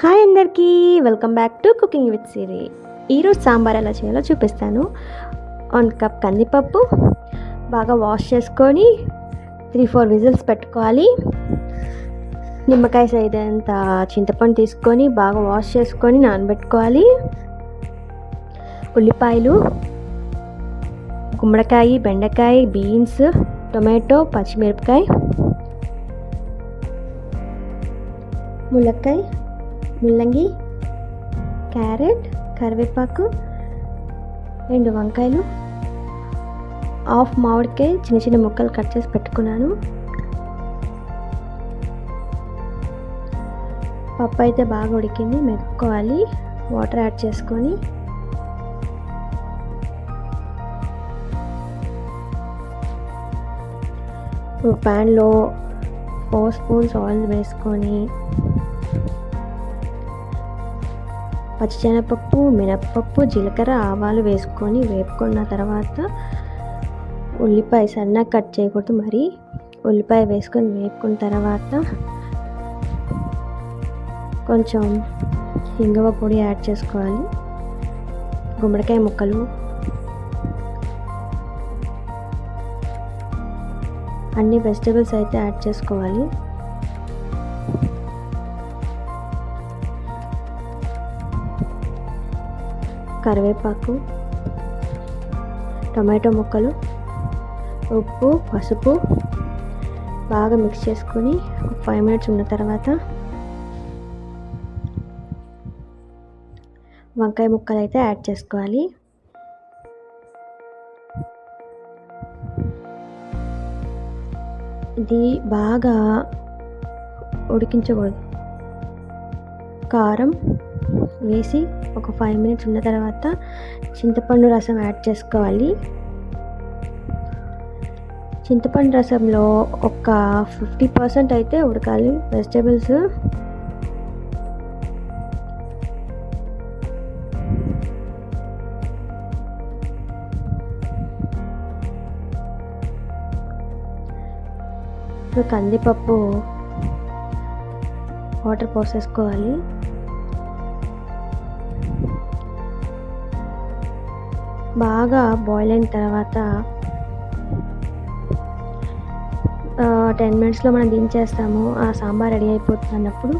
Hi అందరికీ welcome back to cooking with Siri. ఈరోజు సాంబార్ ఎలా చేయాలో చూపిస్తాను. వన్ కప్ కందిపప్పు బాగా వాష్ చేసుకొని త్రీ ఫోర్ విజిల్స్ పెట్టుకోవాలి. నిమ్మకాయ సైజ్ అంత చింతపండు తీసుకొని బాగా వాష్ చేసుకొని నానబెట్టుకోవాలి. ఉల్లిపాయలు గుమ్మడికాయ బెండకాయ బీన్స్ టొమాటో పచ్చిమిరపకాయ ములక్కాయ ముల్లంగి క్యారెట్ కరివేపాకు రెండు వంకాయలు హాఫ్ మామిడికాయ చిన్న చిన్న ముక్కలు కట్ చేసి పెట్టుకున్నాను. పప్పు అయితే బాగా ఉడికింది మెదుపుకోవాలి వాటర్ యాడ్ చేసుకొని. ప్యాన్లో ఫోర్ స్పూన్స్ ఆయిల్ వేసుకొని పచ్చిశనగపప్పు మినప్పప్పు జీలకర్ర ఆవాలు వేసుకొని వేపుకున్న తర్వాత ఉల్లిపాయ సన్నగా కట్ చేయకూడదు మరి. ఉల్లిపాయ వేసుకొని వేపుకున్న తర్వాత కొంచెం ఇంగవ పొడి యాడ్ చేసుకోవాలి. గుమ్మడికాయ ముక్కలు. అన్ని వెజిటేబుల్స్ అయితే యాడ్ చేసుకోవాలి. కరివేపాకు టొమాటో ముక్కలు ఉప్పు పసుపు బాగా మిక్స్ చేసుకొని ఒక ఫైవ్ మినిట్స్ ఉన్న తర్వాత వంకాయ ముక్కలు అయితే యాడ్ చేసుకోవాలి. ఇది బాగా ఉడికించకూడదు. కారం వేసి ఒక ఫైవ్ మినిట్స్ ఉన్న తర్వాత చింతపండు రసం యాడ్ చేసుకోవాలి. చింతపండు రసంలో ఒక ఫిఫ్టీ పర్సెంట్ అయితే ఉడకాలి. వెజిటేబుల్స్ ఇప్పుడు కందిపప్పు వాటర్ పోసేసుకోవాలి. బాగా బాయిల్ అయిన తర్వాత టెన్ మినిట్స్లో మనం దించేస్తాము. ఆ సాంబార్ రెడీ అయిపోతుంది అన్నప్పుడు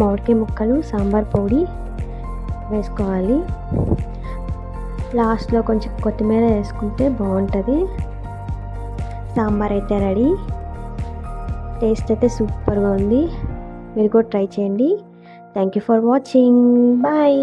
మామిడికాయ ముక్కలు సాంబార్ పొడి వేసుకోవాలి. లాస్ట్లో కొంచెం కొత్తిమీర వేసుకుంటే బాగుంటుంది. సాంబార్ అయితే రెడీ. టేస్ట్ అయితే సూపర్గా ఉంది. మీరు కూడా ట్రై చేయండి. Thank you for watching bye